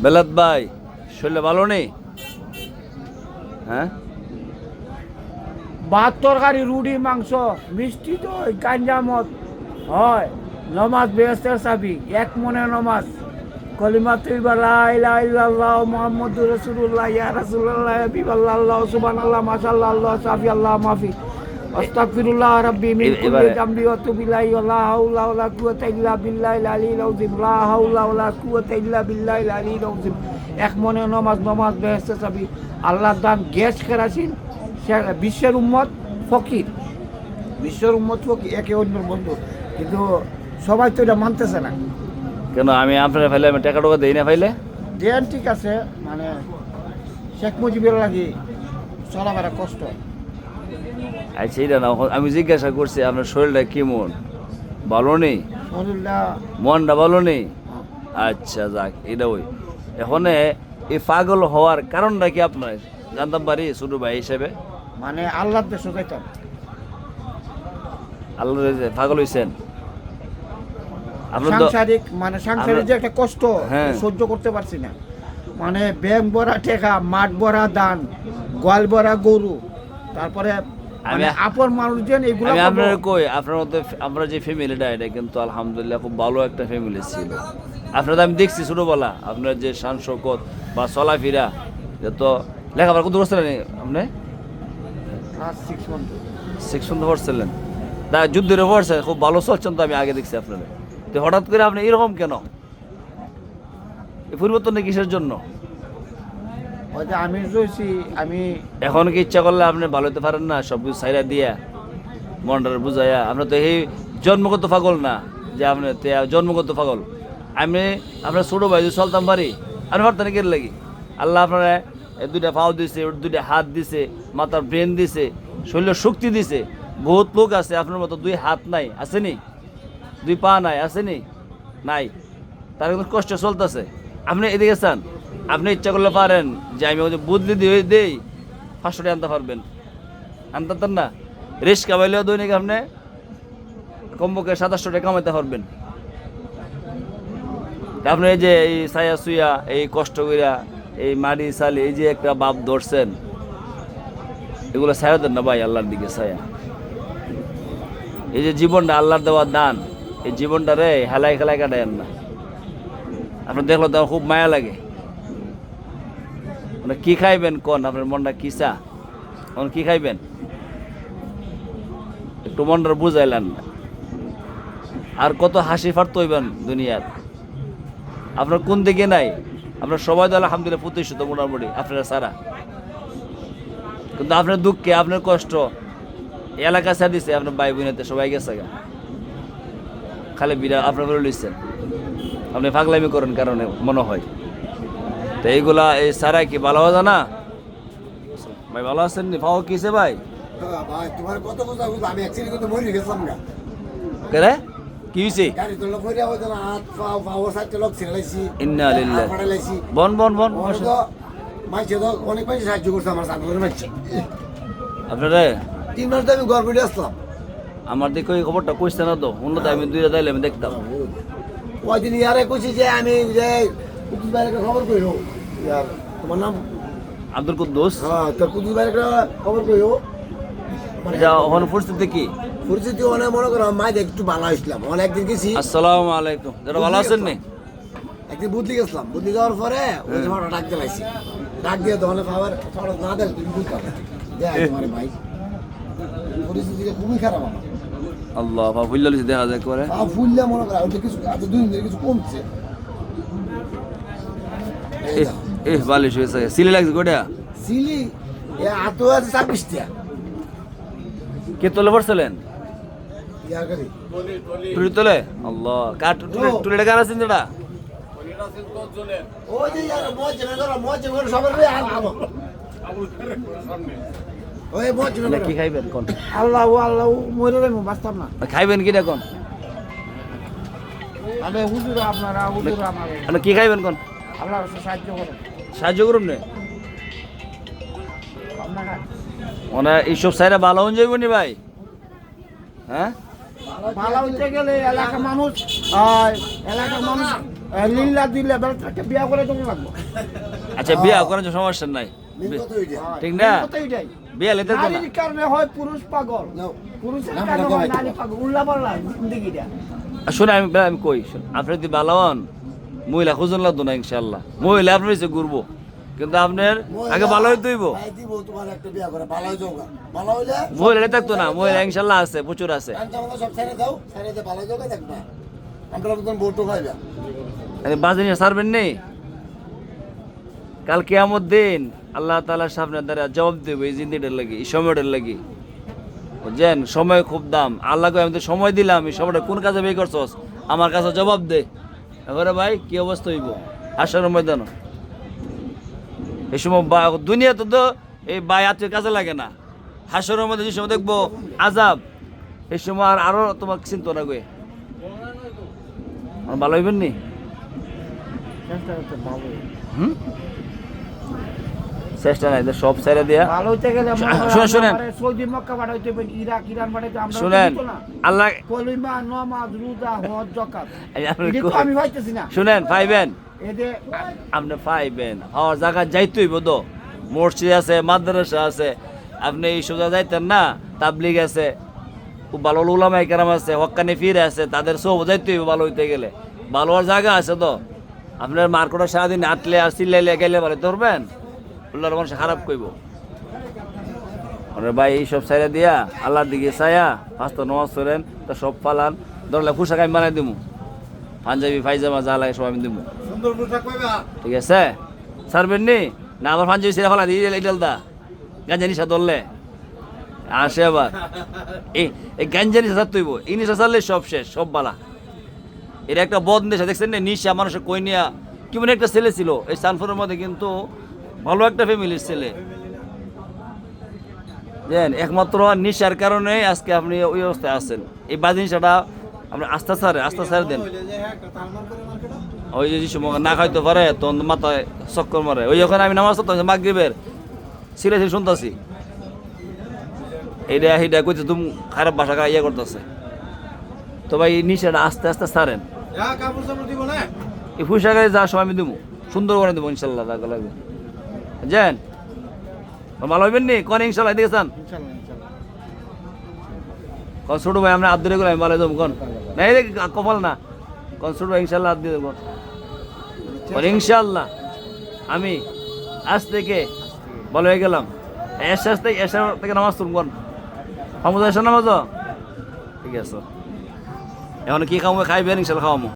বেলাত ভাই, শরীরে ভালো নেই? হ্যাঁ? ভাত তরকারি, রুটি, মাংস, মিষ্টি দই গাঞ্জামত হয়। নমাজ বেহেস্তের চাবি, এক মনে নমাজ। কলিমা তুইবা লা ইলাহা ইল্লাল্লাহ মুহাম্মাদুর রাসূলুল্লাহ, ইয়া রাসূলুল্লাহ, হাবিবাল্লাহ আল্লাহ সুবহানাল্লাহ, মাশাআল্লাহ, আল্লাহ, সাফি, আল্লাহ, মাফি। আস্তাগফিরুল্লাহ রাব্বি মিন কুল্লি যামবি ওয়া তুবু ইলাইহি ওয়া লা হাওলা ওয়া লা কুওয়াতা ইল্লা বিল্লাহিল আলিয়্যিল আযীম। লা হাওলা ওয়া লা কুওয়াতা ইল্লা বিল্লাহিল আলিয়্যিল আযীম। এক মনে নমাজ নমাজ বেহেস্তের চাবি আল্লাহর দান গ্যাস কেরাসিন বিশ্বের উম্মত ফকির। বিশ্বের উম্মত ফকির একে অন্যের বন্ধু। কিন্তু সবাই তো এটা মানতেছে না। কেন আমি আপনার ফাইলে আমি টাকা টাকা দিই না ফাইলে? দেন ঠিক আছে মানে শেখ মুজিবের লাগে চলাফেরা কষ্ট। হয়। আচ্ছা এটা না আমি জিজ্ঞাসা করছি আপনার শরীরটা কেমন? ভালো নেই? মনটা ভালো নেই? আচ্ছা যাক এটা ওই। এখন এই পাগল হওয়ার কারণটা কি আপনার? জানতাম পারি ছোট ভাই হিসেবে। মানে দেশে যাইতাম। আল্লাহ পাগল হয়েছেন সাংসারিক মানে সাংসারিক যে একটা কষ্ট হ্যাঁ। সহ্য করতে পারছি না। মানে ব্যাংক ভরা টেকা মাঠ ভরা ধান গোয়াল ভরা গরু তারপরে মানে আমি- আপন মানুষজন এগুলো আমি আপনার কই? আপনার মধ্যে আমরা যে ফ্যামিলিটা এটা কিন্তু আলহামদুলিল্লাহ খুব ভালো একটা ফ্যামিলি ছিল। আপনার আমি দেখছি ছোটোবেলা আপনার যে শান শৌকত বা চলাফেরা তো লেখাপড়া কত করছিলেন আপনি? সিক্স পর্যন্ত। পড়ছিলেন। তা যুদ্ধের পড়ছে খুব ভালো চলছেন তো আমি আগে দেখছি আপনারা তো হঠাৎ করে আপনি এরকম কেন? এই পরিবর্তন কিসের জন্য? যে আমি রয়েছি আমি এখন কি ইচ্ছা করলে আপনি ভালো হতে পারেন না? সব কিছু সাইরা দিয়া, মনটার বুঝাইয়া। আমরা তো এই জন্মগত পাগল না, যে আপনি জন্মগত পাগল। আমি আপনার ছোটো ভাই চলতাম পারি আমি পারতাম না লাগি? আল্লাহ আপনার দুইটা পাও দিছে দুইটা হাত দিছে, মাথার ব্রেন দিছে, শরীরের শক্তি দিছে। বহুত লোক আছে আপনার মতো, দুই হাত নাই আসেনি দুই পা নাই আসেনি নাই। তার কিন্তু কষ্ট চলতেছে। আপনি এদিকে চান। আপনি ইচ্ছা করলে পারেন যে আমি ওই যে বুদলি দিয়ে দেই পাঁচশো আনতে পারবেন। আনতে পারতেন না? রিস্ক কামাইলেও দৈনিক আপনি কমপক্ষে সাতাশশো টাকা কামাইতে পারবেন। আপনি এই যে এই সায়া সুইয়া এই কষ্ট কইরা, এই মাটি সালি এই যে একটা বাপ ধরছেন, এগুলো ছায়া দেন না ভাই, আল্লাহর দিকে ছায়া। এই যে জীবনটা আল্লাহর দেওয়া দান, এই জীবনটা রে হেলাই খেলাই কাটায়েন না। আপনার দেখল তো খুব মায়া লাগে। মানে কি খাইবেন কোন? আপনার মনটা কি চা? এখন কি খাইবেন? একটু মনটা বুঝাইলেন। আর কত হাসি ফাটতে হইবেন দুনিয়ার। আপনার কোন দিকে নাই? আপনার সবাই তো আলহামদুলিল্লাহ প্রতিষ্ঠিত মোটামুটি, আপনারা সারা কিন্তু আপনার দুঃখে, আপনার কষ্ট এলাকা ছাড় দিছে, আপনার ভাই বোনেতে সবাই গেছে গা। খালি বিরা আপনার বলে লইছেন আপনি পাগলামি করেন কারণে মনে হয়। তো এইগুলা এই সারা কি ভালো হয় না? ভাই ভালো আছেন নি? পাও কিসে ভাই? হ্যাঁ, ভাই তোমার কত কথা আমি অ্যাক্সিডেন্ট করতে মরে গেছিলাম গা। কে গাড়ি তো লোক হইয়া হইতো না হাত পাও সাইডে লোক ইন্না লিল্লাহ। বন বন বন। মাইছে তো অনেক মাইছে সাহায্য করছে আমার সাথে করে মাইছে আপনারা? তিন মাস তো আমি ঘর করে আসলাম। আমার দিকে ওই খবরটা কইছে না তো উন্নত আমি দুইটা আমি দেখতাম। ওই দিন ইয়ারে কইছি যে আমি যে কুতুব ভাইয়ের খবর কইও ইয়ার তোমার নাম? আব্দুল কুদ্দুস। হ্যাঁ তোর কুতুব ভাইয়ের খবর কইও মানে এটা ওখানে পরিস্থিতি কি? পরিস্থিতি অনেক মনে করো মাই একটু ভালো আসলাম অনেক একদিন গেছি। আসসালামু আলাইকুম। যারা ভালো আছেন নি? একদিন বুদ্ধি গেছিলাম। বুদ্ধি যাওয়ার পরে ওই যে ফটো ডাক দিলাইছি ডাক দিয়ে তখন পাওয়ার ফটো না দেন তুমি বুঝতে দেখ তোমার ভাই। পরিস্থিতিটা খুবই খারাপ আমার। আল্লাহ বা ভুল দেখা যায় করে। পা মনে করা কিছু আজ দুই দিন কিছু কমছে। এহ, দাও। এহ বালিশ হয়েছে সিলি লাগছে গোটা সিলি এ আতো আছে ছাব্বিশটা কে তোলে পড়ছিলেন? ইয়ার করি টুলি তোলে? আল্লাহ কার আছেন যেটা কি খাইবেন কোন? আল্লাহ আল্লাহ মরে যাব বাঁচতাম না। খাইবেন কি কোন আমার মানে কি খাইবেন কোন? সাহায্য করেন। সাহায্য করুন নে। মানে এইসব ভালো যাইব নি ভাই? হ্যাঁ? ভালো হইতে গেলে এলাকার মানুষ এলাকার মানুষ লিল্লা দিল্লা বেলাটাকে বিয়া করে লাগবো? আচ্ছা বিয়া করার সমস্যা নাই। মেন ঠিক না? কথা বিয়া লেতে নারীর কারণে হয় পুরুষ পাগল। নাও। পুরুষের কারণে হয় নারী পাগল। উল্লা পাল্লা জিন্দগিটা। শুনে আমি আমি কই আপনি যদি ভালো হন মহিলা খুঁজন লাগতো না ইনশাল্লাহ মহিলা আপনার হচ্ছে ঘুরবো কিন্তু আপনার আগে ভালো হইতে হইব মহিলা থাকতো না মহিলা ইনশাল্লাহ আছে প্রচুর আছে। বাজে নিয়ে সারবেন নেই কাল কেয়ামত দিন আল্লাহ তালার সামনে দ্বারা জবাব দেবে এই জিন্দিটার লাগে এই সময়টার লাগি। বুঝছেন? সময় খুব দাম। আল্লাহকে আমি তো সময় দিলাম এই সময়টা কোন কাজে বের করছস? আমার কাছে জবাব দে। এবারে ভাই কি অবস্থা হইব? আসার ময়দান। এই সময় বা- দুনিয়াতে তো এই বাই আত্মীয় কাজে লাগে না। হাসরের মধ্যে যে সময় দেখব আজাব এই সময় আর আরও তোমার চিন্তা গো ভালো হইবেন নি? হুম? চেষ্টা নাই সব ছেড়ে দিয়া শুনেন, শুনেন। সৌদি মক্কা বাড়াইতে হবে ইরাক ইরান বাড়াইতে আমরা শুনেন আল্লাহ কলিমা নমাজ রোজা হজ যাকাত। আপনি এটা আমি পাইতেছি না। শুনেন পাইবেন আপনি পাইবেন হওয়ার জায়গা যাইতে হইব তো। মসজিদ আছে মাদ্রাসা আছে। আপনি এই সোজা যাইতেন না তাবলিগ আছে। ভালো উলামাই কেরাম আছে হকানি ফিরে আছে তাদের সব যাইতে হইব ভালো হইতে গেলে। ভালো জায়গা আছে তো। আপনার মার্কেটে সারাদিন আটলে আর চিল্লাইলে গেলে ভালো ধরবেন? উল্লার মানুষ খারাপ কইব। ভাই এইসব সাইরা দিয়া আল্লাহর দিকে চায়া পাঁচ তো নমাজ করেন তো সব পালান। ধরলে পোশাক আমি বানাই দিমু। পাঞ্জাবি পাইজামা যা লাগে সব আমি দিমু। পাইবা ঠিক আছে? সারবেন নি? না আবার পাঞ্জাবি ছেড়ে ফেলা দিয়ে ইটাল দা। গাঞ্জা নিশা ধরলে। আসে আবার। এই এই গাঞ্জা নিশা তুইব এই নিশা চাললে সব শেষ সব বালা। এটা একটা বদ নেশা দেখছেন না? নিশা মানুষের কই নিয়া কেমন একটা ছেলে ছিল এই সানফুরের মধ্যে কিন্তু ভালো একটা ফ্যামিলির ছেলে। দেন একমাত্র নিশার কারণে আজকে আপনি ওই অবস্থায় আছেন। এই বাজে নিশাটা আপনি আস্তে সারে আস্তে সারে দেন। ওই যে সময় না খাইতে পারে তখন মাথায় চক্কর মারে। ওই যখন আমি নামাজ পড়তাম মাগরিবের সিলে সিলে শুনতাছি। এইটা এইটা কইতে তুমি খারাপ ভাষা ইয়ে করতেছে। তো ভাই নিশাটা আস্তে আস্তে সারেন এই ফুসাকে যা সময় আমি দেবো সুন্দর করে দেবো ইনশাল্লাহ লাগবে জান ভালো হইবেন নি? কোন ইনশাল্লাহ দেখেছেন ইনশাআল্লাহ ইনশাআল্লাহ কোন ছোট ভাই আমরা আব্দুল রেগুল আমি ভালো দেবো কোন? না এই কপাল না। কোন ছোট ভাই ইনশাল্লাহ আব্দুল দেবো কোন? ইনশাল্লাহ। আমি আজ থেকে ভালো হয়ে গেলাম। এসে আসতে এসে থেকে নামাজ তুলব কোন? সমুদ্র এসে নামাজ ঠিক আছে। এখন কি খাব খাইবেন ইনশাল্লাহ খাওয়ামো।